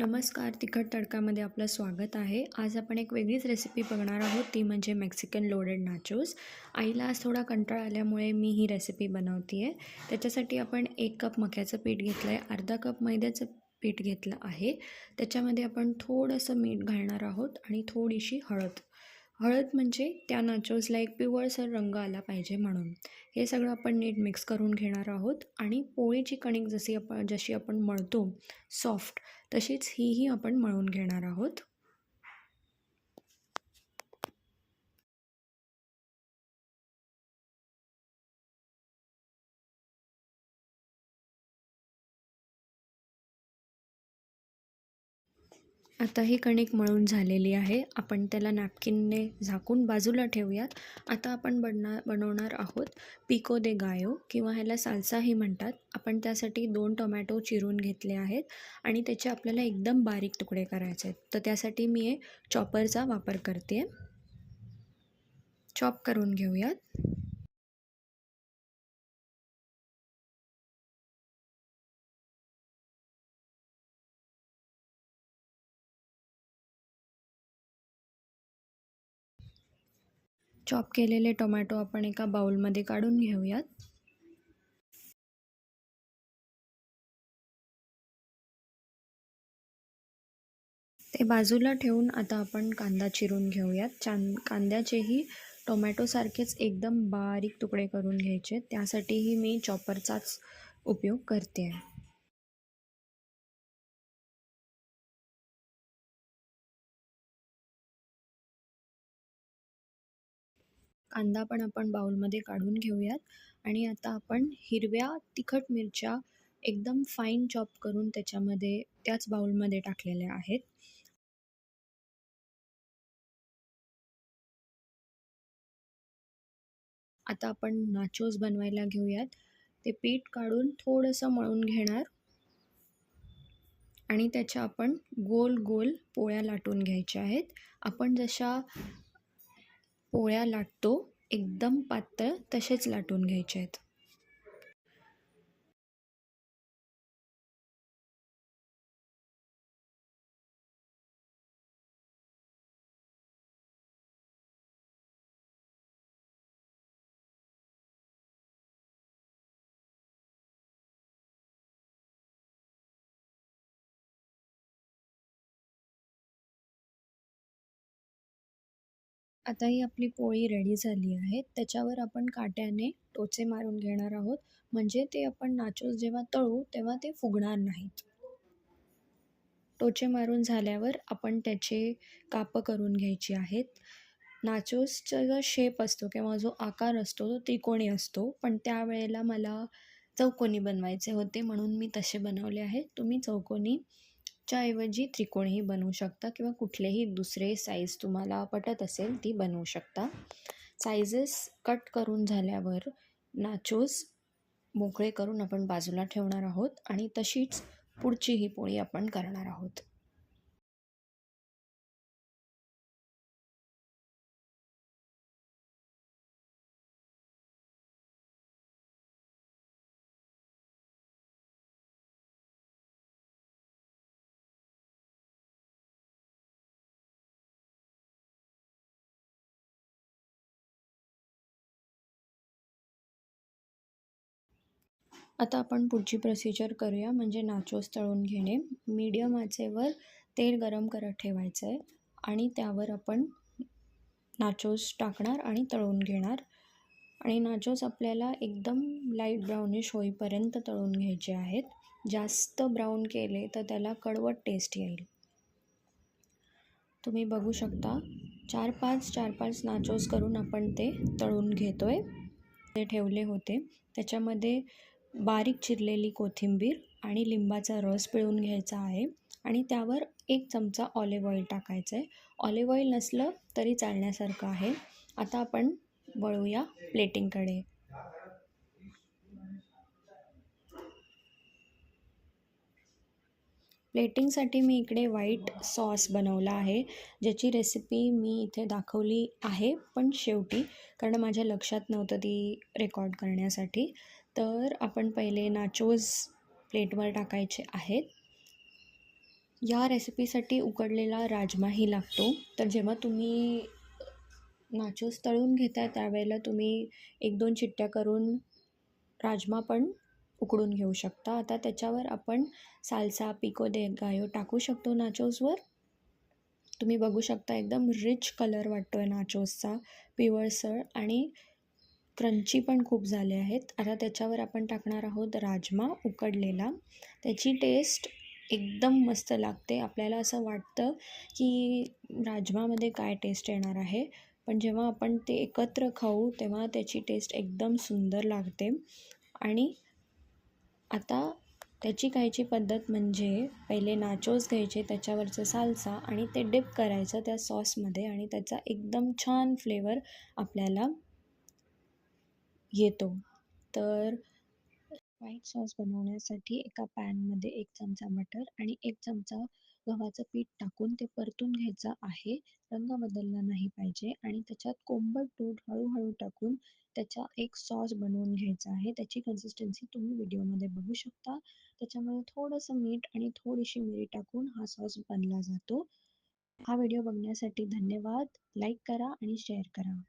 नमस्कार तिखट तडकामध्ये आपलं स्वागत आहे. आज आपण एक वेगळीच रेसिपी बघणार आहोत ती म्हणजे मेक्सिकन लोडेड नाचोस आईला आज थोडा कंटाळा आल्यामुळे मी ही रेसिपी बनवते आहे त्याच्यासाठी आपण एक कप मक्याचं पीठ घेतलं आहे अर्धा कप मैद्याचं पीठ घेतलं आहे. त्याच्यामध्ये आपण थोडंसं मीठ घालणार आहोत आणि थोडीशी हळद हळद म्हणजे त्या नाचोजला एक पिवळसर रंग आला पाहिजे म्हणून. हे सगळं आपण नीट मिक्स करून घेणार आहोत आणि पोळीची कणिक जशी आपण जशी आपण मळतो सॉफ्ट तशीच हीही आपण मळून घेणार आहोत. आता ही कणिक मळून झालेली आहे. आपण त्याला नॅपकिनने झाकून बाजूला ठेवूयात. आता आपण बनणार बनवणार आहोत पिको दे गायो किंवा ह्याला सालसाही म्हणतात. आपण त्यासाठी दोन टोमॅटो चिरून घेतले आहेत आणि त्याचे आपल्याला एकदम बारीक तुकडे करायचे आहेत. तर त्यासाठी मी हे चॉपरचा वापर करते. चॉप करून घेऊयात. चॉप केलेले टोमॅटो आपण एका बाउलमध्ये काढून घेऊयात. ते बाजूला ठेवून आता आपण कांदा चिरून घेऊयात. चां कांद्याचेही टोमॅटोसारखेच एकदम बारीक तुकडे करून घ्यायचे. त्यासाठीही मी चॉपरचाच उपयोग करते. आहे कांदा पण आपण बाउलमध्ये काढून घेऊयात. आणि आता आपण हिरव्या तिखट मिरच्या एकदम फाईन चॉप करून त्याच्यामध्ये त्याच बाउलमध्ये टाकलेल्या आहेत. आता आपण नाचोस बनवायला घेऊयात. ते पीठ काढून थोडंसं मळून घेणार. आणि त्याच्या आपण गोल गोल पोळ्या लाटून घ्यायच्या आहेत. आपण जशा पोळ्या लाटतो एकदम पातळ तसेच लाटून घ्यायचे आहेत. आता ही आपली पोळी रेडी झाली आहे. त्याच्यावर आपण काट्याने टोचे मारून घेणार आहोत. म्हणजे ते आपण नाचोस जेव्हा तळू तेव्हा ते फुगणार नाहीत. टोचे मारून झाल्यावर आपण त्याचे कापं करून घ्यायची आहेत. नाचोसचा जो शेप असतो किंवा जो आकार असतो तो त्रिकोणी असतो. पण त्यावेळेला मला चौकोनी बनवायचे होते म्हणून मी तसे बनवले आहेत. तुम्ही चौकोनी च्या ऐवजी त्रिकोणही बनवू शकता किंवा कुठलेही दुसरे साईज तुम्हाला पटत असेल ती बनवू शकता. साईजेस कट करून झाल्यावर नाचोस मोकळे करून आपण बाजूला ठेवणार आहोत आणि तशीच पुढची ही पोळी आपण करणार आहोत. आता आपण पुढची प्रोसिजर करूया म्हणजे नाचोस तळून घेणे. मीडियम आचेवर तेल गरम करत ठेवायचं आहे आणि त्यावर आपण नाचोस टाकणार आणि तळून घेणार. आणि नाचोस आपल्याला एकदम लाइट ब्राउनिश होईपर्यंत तळून घ्यायचे आहेत. जास्त ब्राऊन केले तर त्याला कडवट टेस्ट येईल. तुम्ही बघू शकता चार पाच चार पाच नाचोस करून आपण ते तळून घेतो आहे ते ठेवले होते. त्याच्यामध्ये बारीक चिरलेली कोथिंबीर आणि लिंबाचा रस पिळून घ्यायचा आहे आणि त्यावर एक चमचा ऑलिव्ह ऑइल टाकायचं आहे. ऑलिव्ह ऑइल नसलं तरी चालण्यासारखं आहे. आता आपण वळूया प्लेटिंगकडे प्लेटिंगसाठी मी इकडे व्हाईट सॉस बनवला आहे ज्याची रेसिपी मी इथे दाखवली आहे पण शेवटी कारण माझ्या लक्षात नव्हतं ती रेकॉर्ड करण्यासाठी. तर आपण पहिले नाचोज प्लेटवर टाकायचे आहेत. या रेसिपीसाठी उकडलेला राजमाही लागतो. तर जेव्हा तुम्ही नाचोस तळून घेताय त्यावेळेला तुम्ही एक दोन चिट्ट्या करून राजमा पण उकडून घेऊ शकता. आता त्याच्यावर आपण सालसा पिको दे गायो टाकू शकतो नाचोसवर तुम्ही बघू शकता एकदम रिच कलर वाटतो आहे नाचोसचा पिवळसर आणि क्रंची पण खूप झाले आहेत. आता त्याच्यावर आपण टाकणार आहोत राजमा उकडलेला. त्याची टेस्ट एकदम मस्त लागते. आपल्याला असं वाटतं की राजमामध्ये काय टेस्ट येणार आहे. पण जेव्हा आपण ते एकत्र खाऊ तेव्हा त्याची टेस्ट एकदम सुंदर लागते. आणि आता त्याची खायची पद्धत म्हणजे पहिले नाचोस घ्यायचे त्याच्यावरचं सालसा आणि ते डिप करायचं त्या सॉसमध्ये आणि त्याचा एकदम छान फ्लेवर आपल्याला येतो. तर व्हाईट सॉस बनवण्यासाठी एका पॅनमध्ये एक चमचा मटर आणि एक चमचा गव्हाचं पीठ टाकून ते परतून घ्यायचं आहे. रंग बदलला नाही पाहिजे आणि त्याच्यात कोंबट दूध हळूहळू टाकून त्याचा एक सॉस बनवून घ्यायचा आहे. त्याची कन्सिस्टन्सी तुम्ही व्हिडिओमध्ये बघू शकता. त्याच्यामध्ये थोडंसं मीठ आणि थोडीशी मिरी टाकून हा सॉस बनला जातो. हा व्हिडिओ बघण्यासाठी धन्यवाद. लाईक करा आणि शेअर करा.